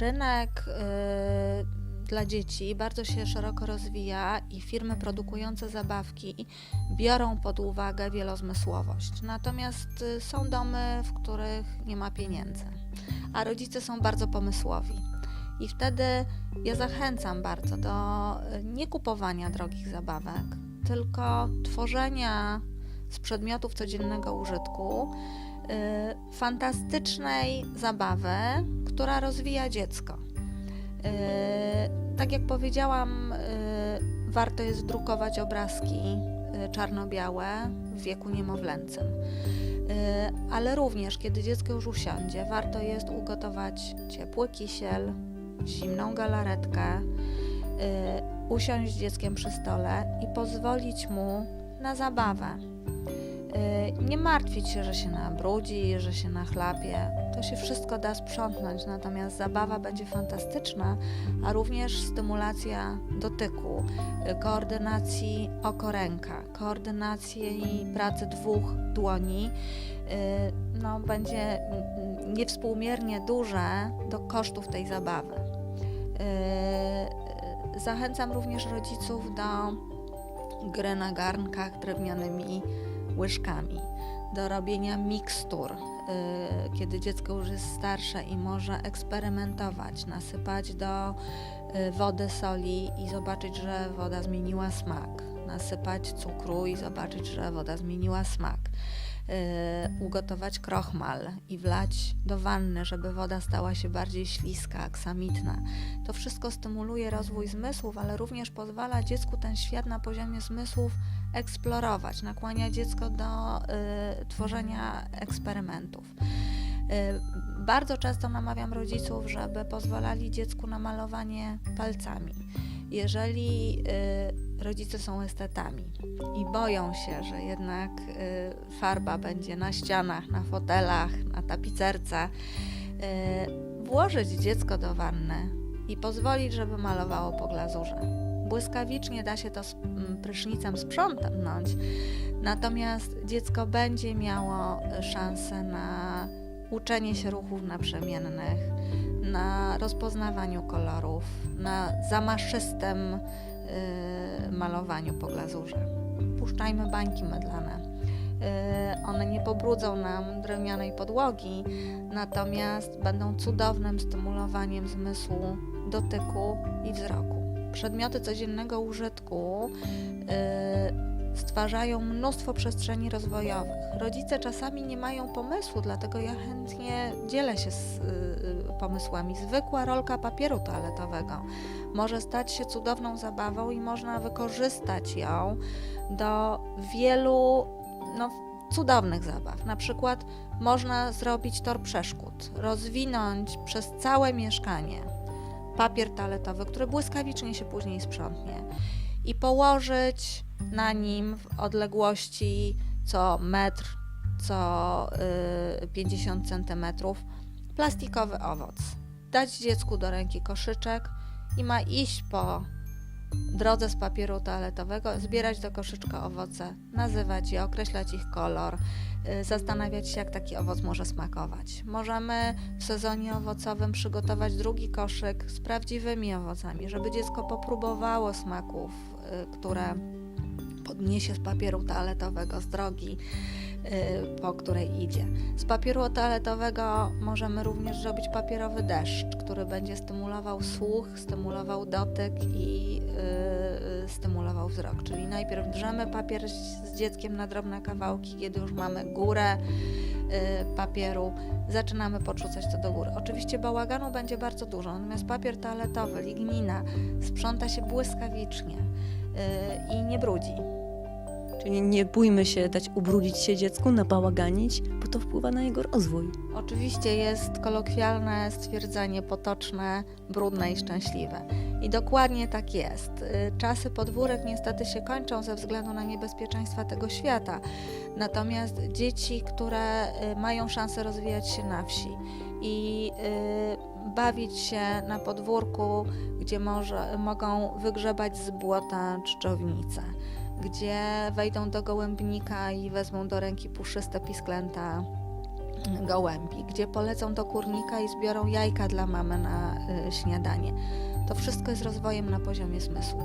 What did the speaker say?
Rynek y, dla dzieci bardzo się szeroko rozwija i firmy produkujące zabawki biorą pod uwagę wielozmysłowość. Natomiast y, są domy, w których nie ma pieniędzy, a rodzice są bardzo pomysłowi. I wtedy ja zachęcam bardzo do y, nie kupowania drogich zabawek, tylko tworzenia z przedmiotów codziennego użytku fantastycznej zabawy, która rozwija dziecko. Y, tak jak powiedziałam, y, warto jest drukować obrazki y, czarno-białe w wieku niemowlęcym. Y, ale również, kiedy dziecko już usiądzie, warto jest ugotować ciepły kisiel, zimną galaretkę, y, usiąść z dzieckiem przy stole i pozwolić mu na zabawę. Y, Nie martwić się, że się nabrudzi, że się nachlapie. To się wszystko da sprzątnąć, natomiast zabawa będzie fantastyczna, a również stymulacja dotyku, y, koordynacji oko-ręka, koordynacji pracy dwóch dłoni y, no, będzie niewspółmiernie duże do kosztów tej zabawy. Zachęcam również rodziców do gry na garnkach drewnianymi łyżkami, do robienia mikstur, y, kiedy dziecko już jest starsze i może eksperymentować, nasypać do y, wody soli i zobaczyć, że woda zmieniła smak, nasypać cukru i zobaczyć, że woda zmieniła smak. y, Ugotować krochmal i wlać do wanny, żeby woda stała się bardziej śliska, aksamitna. To wszystko stymuluje rozwój zmysłów, ale również pozwala dziecku ten świat na poziomie zmysłów eksplorować, nakłania dziecko do y, tworzenia eksperymentów. Y, bardzo często namawiam rodziców, żeby pozwalali dziecku na malowanie palcami. Jeżeli y, rodzice są estetami i boją się, że jednak y, farba będzie na ścianach, na fotelach, na tapicerce, włożyć dziecko do wanny i pozwolić, żeby malowało po glazurze. Błyskawicznie da się to z mm, prysznicem sprzątnąć, natomiast dziecko będzie miało y, szansę na uczenie się ruchów naprzemiennych, na rozpoznawaniu kolorów, na zamaszystym y, malowaniu po glazurze. Puszczajmy bańki mydlane. Y, one nie pobrudzą nam drewnianej podłogi, natomiast będą cudownym stymulowaniem zmysłu dotyku i wzroku. Przedmioty codziennego użytku y, stwarzają mnóstwo przestrzeni rozwojowych. Rodzice czasami nie mają pomysłu, dlatego ja chętnie dzielę się z y, pomysłami. Zwykła rolka papieru toaletowego może stać się cudowną zabawą i można wykorzystać ją do wielu no, cudownych zabaw. Na przykład można zrobić tor przeszkód, rozwinąć przez całe mieszkanie papier toaletowy, który błyskawicznie się później sprzątnie i położyć na nim w odległości co metr, co y, 50 centymetrów plastikowy owoc. Dać dziecku do ręki koszyczek i ma iść po drodze z papieru toaletowego, zbierać do koszyczka owoce, nazywać je, określać ich kolor, y, zastanawiać się, jak taki owoc może smakować. Możemy w sezonie owocowym przygotować drugi koszyk z prawdziwymi owocami, żeby dziecko popróbowało smaków, y, które podniesie z papieru toaletowego, z drogi, po której idzie. Z papieru toaletowego możemy również zrobić papierowy deszcz, który będzie stymulował słuch, stymulował dotyk i y, stymulował wzrok. Czyli najpierw drzemy papier z dzieckiem na drobne kawałki, kiedy już mamy górę y, papieru, zaczynamy podrzucać to do góry. Oczywiście bałaganu będzie bardzo dużo, natomiast papier toaletowy, lignina sprząta się błyskawicznie y, i nie brudzi. Czyli nie bójmy się dać ubrudzić się dziecku, nabałaganić, bo to wpływa na jego rozwój. Oczywiście jest kolokwialne stwierdzenie potoczne, brudne i szczęśliwe. I dokładnie tak jest. Y, Czasy podwórek niestety się kończą ze względu na niebezpieczeństwa tego świata. Natomiast dzieci, które y, mają szansę rozwijać się na wsi i y, bawić się na podwórku, gdzie może, mogą wygrzebać z błota czczownicę, gdzie wejdą do gołębnika i wezmą do ręki puszyste pisklęta gołębi, gdzie polecą do kurnika i zbiorą jajka dla mamy na y, śniadanie. To wszystko jest rozwojem na poziomie zmysłów.